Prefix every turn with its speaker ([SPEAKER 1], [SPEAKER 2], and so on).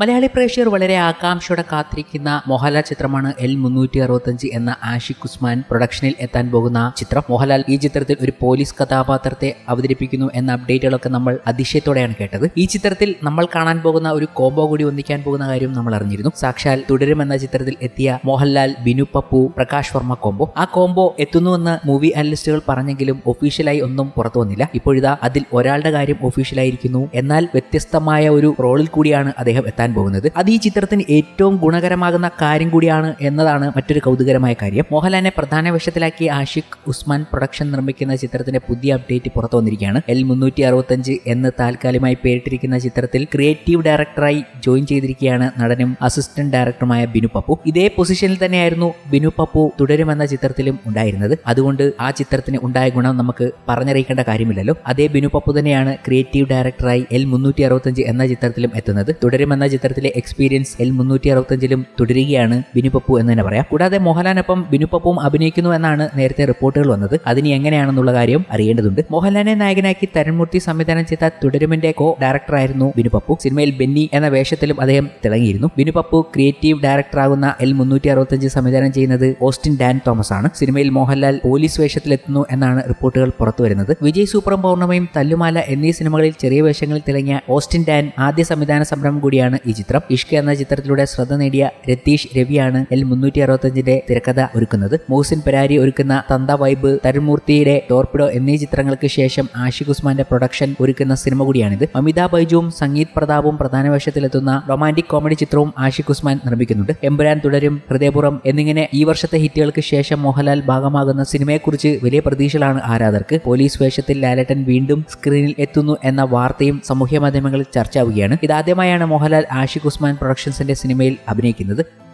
[SPEAKER 1] മലയാളി പ്രേക്ഷകർ വളരെ ആകാംക്ഷയോടെ കാത്തിരിക്കുന്ന മോഹൻലാൽ ചിത്രമാണ് എൽ മുന്നൂറ്റി അറുപത്തഞ്ച് എന്ന ആഷിഖ് ഉസ്മാൻ പ്രൊഡക്ഷനിൽ എത്താൻ പോകുന്ന ചിത്രം. മോഹൻലാൽ ഈ ചിത്രത്തിൽ ഒരു പോലീസ് കഥാപാത്രത്തെ അവതരിപ്പിക്കുന്നു എന്ന അപ്ഡേറ്റുകളൊക്കെ നമ്മൾ അതിശയത്തോടെയാണ് കേട്ടത്. ഈ ചിത്രത്തിൽ നമ്മൾ കാണാൻ പോകുന്ന ഒരു കോമ്പോ കൂടി ഒന്നിക്കാൻ പോകുന്ന കാര്യം നമ്മൾ അറിഞ്ഞിരുന്നു. സാക്ഷാൽ തുടരും എന്ന ചിത്രത്തിൽ എത്തിയ മോഹൻലാൽ ബിനു പപ്പു പ്രകാശ് വർമ്മ കോമ്പോ ആ കോംബോ എത്തുന്നുവെന്ന് മൂവി അനലിസ്റ്റുകൾ പറഞ്ഞെങ്കിലും ഒഫീഷ്യലായി ഒന്നും പുറത്തു വന്നില്ല. ഇപ്പോഴിതാ അതിൽ ഒരാളുടെ കാര്യം ഒഫീഷ്യലായിരിക്കുന്നു. എന്നാൽ വ്യത്യസ്തമായ ഒരു റോളിൽ കൂടിയാണ് അദ്ദേഹം എത്താൻ പോകുന്നത്. അത് ഈ ചിത്രത്തിന് ഏറ്റവും ഗുണകരമാകുന്ന കാര്യം കൂടിയാണ് എന്നതാണ് മറ്റൊരു കൗതുകരമായ കാര്യം. മോഹൻലാലിനെ പ്രധാന വേഷത്തിലാക്കി ആഷിഖ് ഉസ്മാൻ പ്രൊഡക്ഷൻ നിർമ്മിക്കുന്ന ചിത്രത്തിന്റെ പുതിയ അപ്ഡേറ്റ് പുറത്തു വന്നിരിക്കുകയാണ്. എൽ മുന്നൂറ്റി അറുപത്തഞ്ച് എന്ന് താൽക്കാലികമായി പേരിട്ടിരിക്കുന്ന ചിത്രത്തിൽ ക്രിയേറ്റീവ് ഡയറക്ടറായി ജോയിൻ ചെയ്തിരിക്കുകയാണ് നടനും അസിസ്റ്റന്റ് ഡയറക്ടറുമായ ബിനു പപ്പു. ഇതേ പൊസിഷനിൽ തന്നെയായിരുന്നു ബിനു പപ്പു തുടരുമെന്ന ചിത്രത്തിലും ഉണ്ടായിരുന്നത്. അതുകൊണ്ട് ആ ചിത്രത്തിന് ഉണ്ടായ ഗുണം നമുക്ക് പറഞ്ഞറിയിക്കേണ്ട കാര്യമില്ലല്ലോ. അതേ ബിനു പപ്പു തന്നെയാണ് ക്രിയേറ്റീവ് ഡയറക്ടറായി എൽ മുന്നൂറ്റി എന്ന ചിത്രത്തിലും എത്തുന്നത്. തുടരുമെന്ന ചിത്രത്തിലെ എക്സ്പീരിയൻസ് എൽ മുന്നൂറ്റി അറുപത്തഞ്ചിലും തുടരുകയാണ് ബിനു പപ്പു എന്ന് തന്നെ പറയാം. കൂടാതെ മോഹൻലാലിനൊപ്പം ബിനു പപ്പുവും അഭിനയിക്കുന്നു എന്നാണ് നേരത്തെ റിപ്പോർട്ടുകൾ വന്നത്. അതിന് എങ്ങനെയാണെന്നുള്ള കാര്യം അറിയേണ്ടതുണ്ട്. മോഹൻലാലിനെ നായകനാക്കി തരൺമൂർത്തി സംവിധാനം ചെയ്ത തുടരുമിന്റെ കോ ഡയറക്ടറായിരുന്നു ബിനു പപ്പു. സിനിമയിൽ ബെന്നി എന്ന വേഷത്തിലും അദ്ദേഹം തിളങ്ങിയിരുന്നു. ബിനു പപ്പു ക്രിയേറ്റീവ് ഡയറക്ടറാകുന്ന എൽ മുന്നൂറ്റി അറുപത്തഞ്ച് സംവിധാനം ചെയ്യുന്നത് ഓസ്റ്റിൻ ഡാൻ തോമസ് ആണ്. സിനിമയിൽ മോഹൻലാൽ പോലീസ് വേഷത്തിലെത്തുന്നു എന്നാണ് റിപ്പോർട്ടുകൾ പുറത്തു വരുന്നത്. വിജയ് സൂപ്രം പൗർണമയും തല്ലുമാല എന്നീ സിനിമകളിൽ ചെറിയ വേഷങ്ങളിൽ തിളങ്ങിയ ഓസ്റ്റിൻ ഡാൻ ആദ്യ സംവിധാന സംരംഭം കൂടിയാണ് ഈ ചിത്രം. ഇഷ്ക എന്ന ചിത്രത്തിലൂടെ ശ്രദ്ധ നേടിയ രതീഷ് രവിയാണ് എൽ മുന്നൂറ്റി അറുപത്തഞ്ചിന്റെ തിരക്കഥ ഒരുക്കുന്നത്. മോസിൻ പരാരി ഒരുക്കുന്ന തന്ത വൈബ് തരുമൂർത്തിയുടെ ടോർപിഡോ എന്നീ ചിത്രങ്ങൾക്ക് ശേഷം ആഷിഖ് ഉസ്മാന്റെ പ്രൊഡക്ഷൻ ഒരുക്കുന്ന സിനിമ കൂടിയാണിത്. അമിതാഭ് ബൈജുവും സംഗീത് പ്രതാപും പ്രധാന വേഷത്തിലെത്തുന്ന റൊമാന്റിക് കോമഡി ചിത്രവും ആഷിഖ് ഉസ്മാൻ നിർമ്മിക്കുന്നുണ്ട്. എമ്പുരാൻ തുടരും ഹൃദയപുറം എന്നിങ്ങനെ ഈ വർഷത്തെ ഹിറ്റുകൾക്ക് ശേഷം മോഹൻലാൽ ഭാഗമാകുന്ന സിനിമയെക്കുറിച്ച് വലിയ പ്രതീക്ഷകളാണ് ആരാധകർക്ക്. പോലീസ് വേഷത്തിൽ ലാലേട്ടൻ വീണ്ടും സ്ക്രീനിൽ എത്തുന്നു എന്ന വാർത്തയും സമൂഹ മാധ്യമങ്ങളിൽ ചർച്ചയാവുകയാണ് ഇതാദ്യമായാണ് മോഹൻലാൽ ആഷിഖ് ഉസ്മാൻ പ്രൊഡക്ഷൻസിന്റെ സിനിമയിൽ അഭിനയിക്കുന്നത്